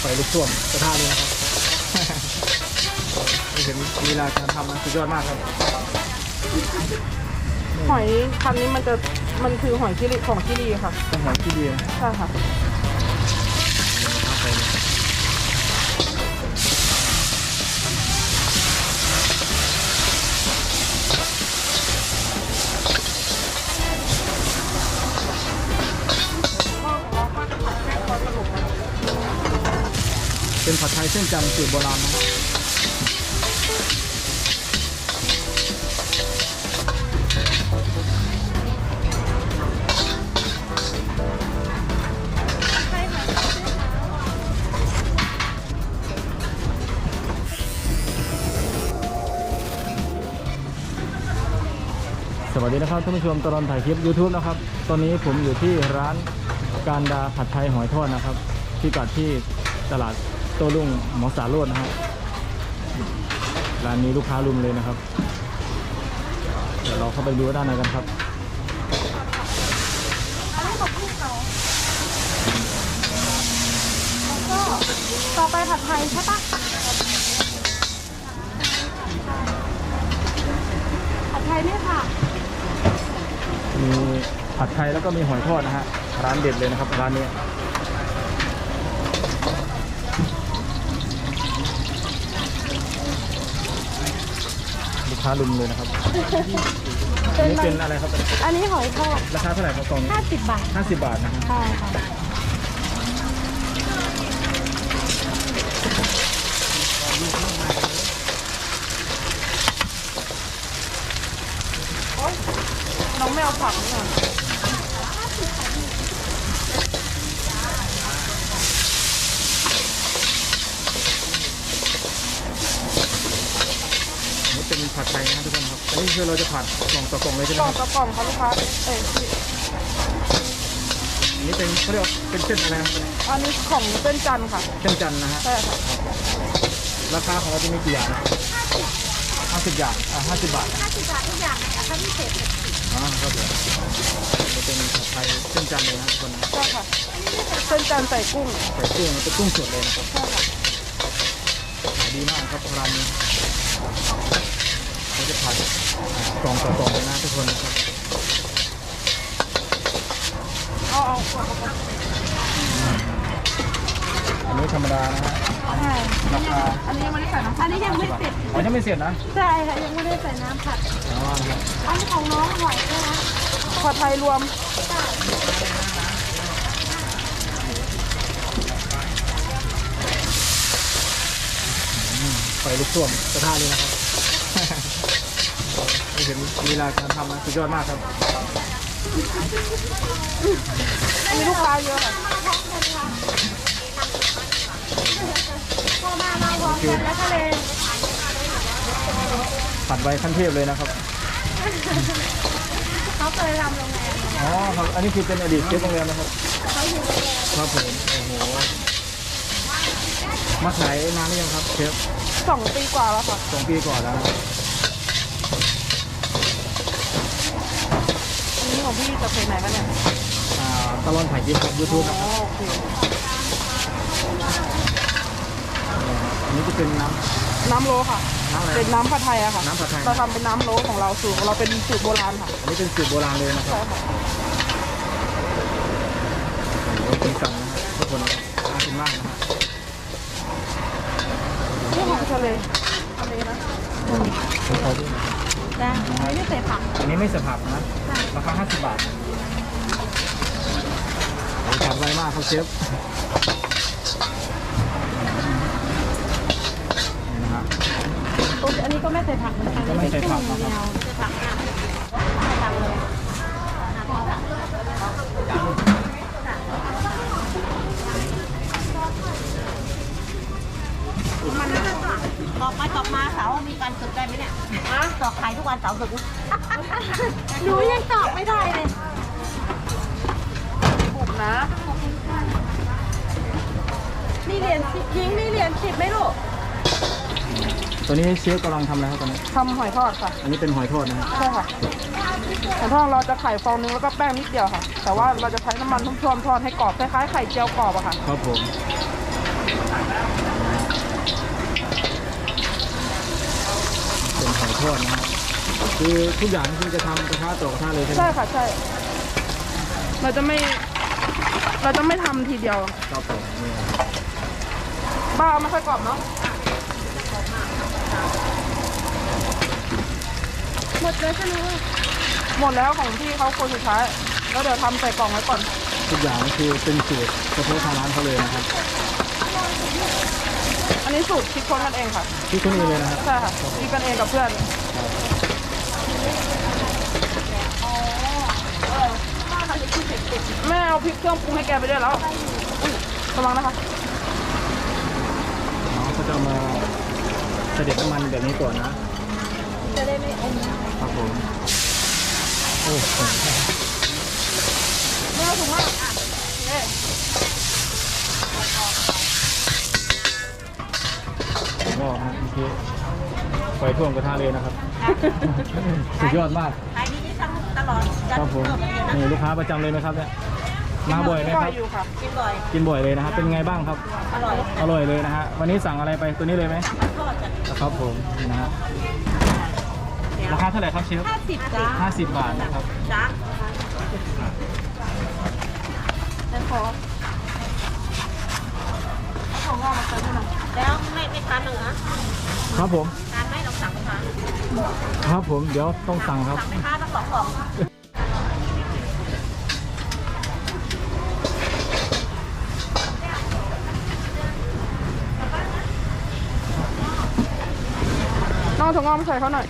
ไฟลุกท่วมกระทะเลยนะครับไม่เห็นลีลาการทำนะสุดยอดมากครับหอยพันนี้มันจะมันคือหอยชิลีของชิลีค่ะต้องหอยที่ดีนะ ใช่ค่ะ เป็นผัดไทยเส้นจันทร์สูตรโบราณนะสวัสดีนะครับท่านผู้ชมตลอดถ่ายคลิป YouTube นะครับ ตอนนี้ผมอยู่ที่ร้านการดาผัดไทยหอยทอดนะครับ ที่กัดที่ตลาด โต้รุ่งหมอสาโรดนะครับร้านนี้ลูกค้ารุมเลยนะครับ เดี๋ยวเราเข้าไปดูด้านในกันครับต่อไปผัดไทยใช่ปะผัดไทยเนี่ยค่ะ มีผัดไทยแล้วก็มีหอยทอดนะฮะร้านเด็ดเลยนะครับร้านนี้ ค้ารุมเลยนะครับอันนี้เป็นอะไรครับ อันนี้หอยทอดราคาเท่าไหร่ครับกล่องนี้50 บาทห้าสิบบาทนะฮะใช่ค่ะน้องไม่เอาผักนี่ค่ะอันนี้เป็น ผัดไทยนะทุกคนครับอันนี้คือเราจะผัดกล่องต่อกล่องเลยใช่ไหมกล่องครับกระป๋องค่ะลูกค้าเอ้ยพี่อันนี้เป็นเขาเรียกว่าเป็นเส้นอะไรนะครับอันนี้ของเส้นจันทร์ค่ะเส้นจันทร์นะฮะ ใช่ค่ะราคาของเราจะมีกี่อย่างนะห้าสิบอย่าง อ่าห้าสิบบาท50บาททุกอย่างเลยค่ะพิเศษอ๋อครับผมจะเป็นผัดไทยเส้นจันทร์เลยนะทุกคนนะใช่ค่ะเส้นจันทร์ใส่กุ้งใส่กุ้งเป็นกุ้งสดเลยนะครับใช่ค่ะขายดีมากครับร้านนี้ เราจะผัดอ่ากล่องต่อกล่องนะทุกคนนะครับอ๋ออันนี้ธรรมดานะฮะใช่ราคาอันนี้ยังไม่ได้ใส่น้ำอันนี้ยังไม่เสร็จอ๋อยังไม่เสร็จนะใช่ค่ะยังไม่ได้ใส่น้ำผัดอ๋อครับอันนี้ของน้องหอยด้วยนะผัดไทยรวมไฟลุกท่วมกระทะเลยนะครับ เห็นลีลาการทำนะสุดยอดมากครับมีลูกค้าเยอะค่ะพอมามาพร้อมกันแล้วก็เลยผัดไวขั้นเทพเลยนะครับเขาเคยทำโรงแรมอ๋อครับอันนี้คือเป็นอดีตเชฟโรงแรมนะครับเขาอยู่โรงแรมครับผมโอ้โหมาขายนานหรือยังครับเชฟสองปีกว่าแล้วค่ะสองปีก่อนแล้วนะ อันนี้ ของพี่จากเพจไหนกันเนี่ยอ่าตลอดถ่ายคลิปครับยูทูบนะอ๋คอรับโอเคอันนี้จะเป็นน้น้ำโลค่ะำน้ำอะไร เป็นน้ำผัดไทยอะค่ะน้ำผัดไทย เราทำเป็นน้ำโลของเราสูตรของเราเป็นสูตรโบราณค่ะอันนี้เป็นสูตรโบราณเลยนะครับใช่ค่ะโอ้โหเป็นสั่งนะครับทุกคนนะครับน่ากินมากนะฮะนี่ของทะเลทะเลนะ ขอดูหน่อยนะ ไม่ได้ใส่ผักอันนี้ไม่สะผับนะราคา50 บาทโอ้โหผัดไวมากครับเชฟนี่นะฮะตัวอันนี้ก็ไม่ใส่ผักเหมือนกันก็ไม่ใส่ผักนะครับใส่ผักอะใส่ผักเลยตอกไปตอก มาเสาร์มีการสึกได้ไหมเนี่ยตอกไข่ทุกวันเสาร์สึกหนูยังตอกไม่ได้เลยถูกนะมีเหรียญสิบยิงมีเหรียญสิบไหมลูกตัวนี้เชฟกำลังทำอะไรครับตอนนี้ทำหอยทอดค่ะ อันนี้เป็นหอยทอดนะฮะใช่ค่ะหอยทอดเราจะไข่ฟองนึงแล้วก็แป้งนิดเดียวค่ะ แต่ว่าเราจะใช้น้ำมันท่วมๆทอดให้กรอบคล้ายๆไข่เจียวกรอบอะค่ะ ครับผม เป็นหอย ทอดนะครับคือทุกอย่างที่จะทำกระทะต่อกระทะเลยใช่ไหมใช่ค่ะใช่ เราจะไม่ เราจะไม่ทำทีเดียว ครับผมนี่ครับบ้าไม่ค่อยกรอบเนาะหมดเลยใช่ไหมหมดแล้วของพี่เขาคนสุดท้าย แล้วเดี๋ยวทำใส่กล่องไว้ก่อน ทุกอย่างนี่คือเป็นสูตรเฉพาะทางร้านเขาเลยนะครับ อันนี้สูตรคิดค้นกันเองค่ะที่คนนี้เลยนะครับ ใช่ค่ะคิดกันเองกับเพื่อนแม่เอาพริกเครื่องปรุงให้แกไปด้วยแล้วอุ๊ยระวังนะคะน้องเขาจะเอามาเสด็จน้ำมันแบบนี้ก่อนนะ จะได้ไม่อมครับผม โอ้โห ไม่เอาถุงมากเอ๊ะ งอกนะเมื่อกี้ไฟท่วมกระทะเลยนะครับ สุดยอดมากขายดีที่ทั้งตลอดครับผมนี่ลูกค้าประจำเลยนะครับเนี่ยมาบ่อยไหมปคล่รัอยบอยู่ค่ะกินบ่อยกินบ่อยเลยนะครับ เป็นไงบ้างครับ อร่อยอร่อยเลยนะฮะวันนี้สั่งอะไรไปตัวนี้เลยไหมทอดจ้ะครับผมนี่นะฮะราคาเท่าไหร่ครับเชฟห้าสิบจ้า50 บาทนะครับ จ้าได้ขอ เอาของงอกมาใส่ด้วยหน่อยแล้วไม่ไม่ทานหนึ่งนะครับผมทานไหมลองสั่งทานครับผมเดี๋ยวต้องสั่งครับสั่งไหมคะทั้งสองกล่องน้องเอาถุงงอกมาใส่เขาหน่อย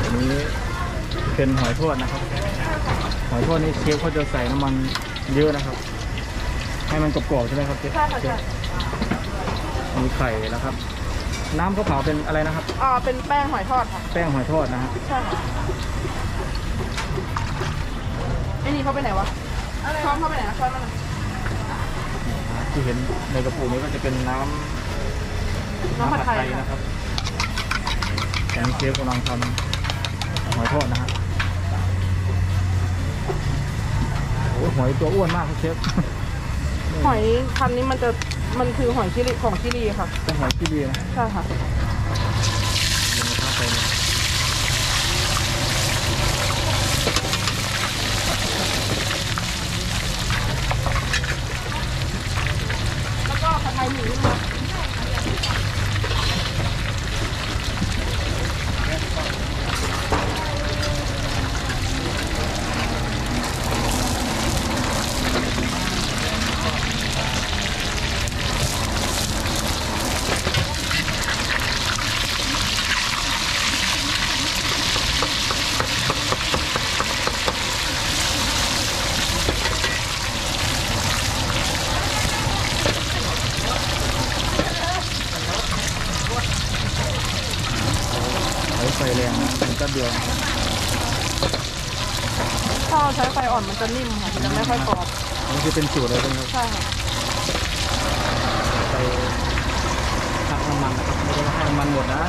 อันนี้เป็นหอยทอดนะครับ หอยทอดนี่เชฟเขาจะใส่น้ำมัน เยอะนะครับ ให้มันกรอบๆใช่ไหมครับเชฟใช่ค่ะใช่ มีไข่นะครับ น้ำข้าวเผาเป็นอะไรนะครับ อ่าเป็นแป้งหอยทอดค่ะ แป้งหอยทอดนะฮะใช่ค่ะไอ้นี่เขาไปไหนวะช้อนเขาไปไหนนะช้อนมันน่ะที่เห็นในกระปุกนี้ก็จะเป็นน้ำน้ำผัดไทยนะค่ะครับแกงเชฟกำลังทำหอยทอดนะฮะ โอ้โหหอยตัวอ้วนมากครับเชฟหอยพันนี้มันจะมันคือหอยชิลีของชิลีค่ะ เป็นหอยที่ดีนะใช่ค่ะ เดี๋ยวนะครับไปเลยแล้วก็ผัดไทยหมูนะคะหอยไฟ แรงนะมันก็เดือดถ้าเราใช้ไฟอ่อนมันจะนิ่มค่ะมันจะไม่ค่อยกรอบมันจะเป็นสูตรเลยใช่ไหมครับใช่ค่ะไปพักน้ำมันนะครับไม่ได้ให้น้ำมันหมดนะ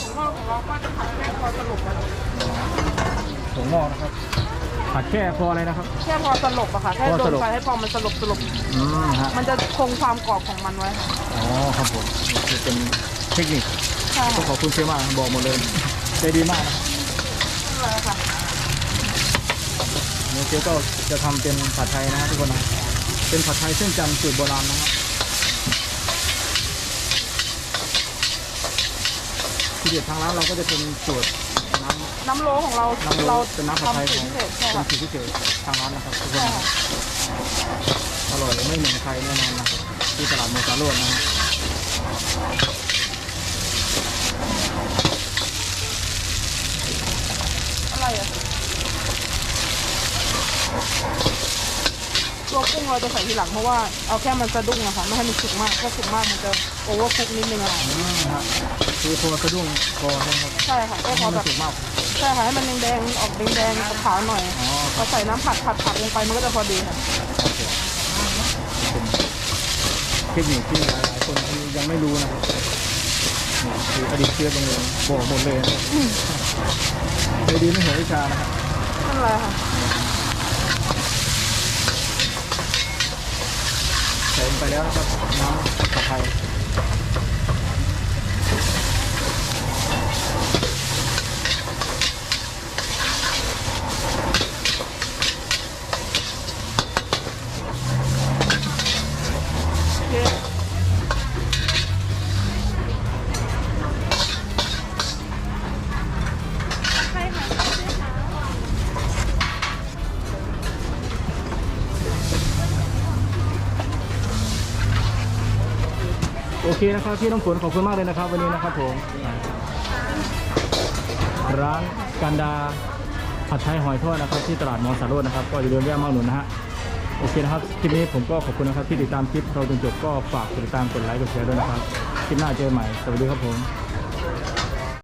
ผมว่าของเราก็จะผัดแค่พอสลบอะ ถั่วงอกนะครับ ผัดแค่ พออะไรนะครับ แค่พอสลบอะค่ะแค่พอโดสนลบไฟให้พอมันสลบสลบอืมฮะมันจะคงความกรอบของมันไว้ค่ะอ๋อครับผมนี่คือเป็นเทคนิคใช่ต้องค่ะขอบคุณเชฟมากบอกหมดเลยใจดีมากนะครับนั่นแหละค่ะอันนี้เชฟก็จะทำเป็นผัดไทยนะฮะทุกคนนะเป็นผัดไทยเส้นจันทร์สูตรโบราณนะฮะที่เด็ดทางร้านเราก็จะเป็นสูตรน้ำ น้ำโลของเราน้ำเราเราเป็นน้ำผัดไทยทำขสูอตงรพิเศษใช่เป็นค่ะสูตรพิเศษทางร้านนะครับทุกคนใช่นะค่ะอร่อยไม่เหมือนใครแน่นอนนะครับที่ตลาดโมซาโรดนะฮะอะไรอะตัวกุ้งเราจะใส่ทีหลังเพราะว่าเอาแค่มันสะดุ้งอะค่ะไม่ให้มันสุกมากถ้าสุกมากมันจะโอเวอร์คุกนิดนึงอะค่ะอืมฮะคือพอสะดุ้งพอใช่ไหมครับใช่ค่ะก็พให้อมัแบนบสุกมาก ใช่ค่ะให้มันแดงๆออกแดงๆขาวๆหน่อยอ๋อคพรัอบใส่น้ำผัดผัดผัดลงไปมันก็จะพอดีค่ะเป็นเทคนิคที่หลายๆคนที่ยังไม่รู้นะครับนี่คืออดีตเชฟโรงเรียนบอกหมดเลยนะครับเลยดีไม่หัววิชานะครับนั่นแหละค่ะใส่ลงไปแล้วนะครับน้ำผัดไทย โอเคใช่ค่ะใช่ค่ะ โอเคนะครับพี่น้ำฝนขอบคุณมากเลยนะครับ วันนี้นะครับผม ร้านกันดาผัดไทยหอยทอดนะครับที่ตลาดมอสาโรดนะครับ ก็อย่าลืมแวะมาหนุนนะฮะโอเคนะครับคลิปนี้ผมก็ขอบคุณนะครับที่ติดตามคลิปเราจนจบก็ฝากติดตามกดไลค์กดแชร์ด้วยนะครับคลิปหน้าเจอกันใหม่สวัสดีครับผม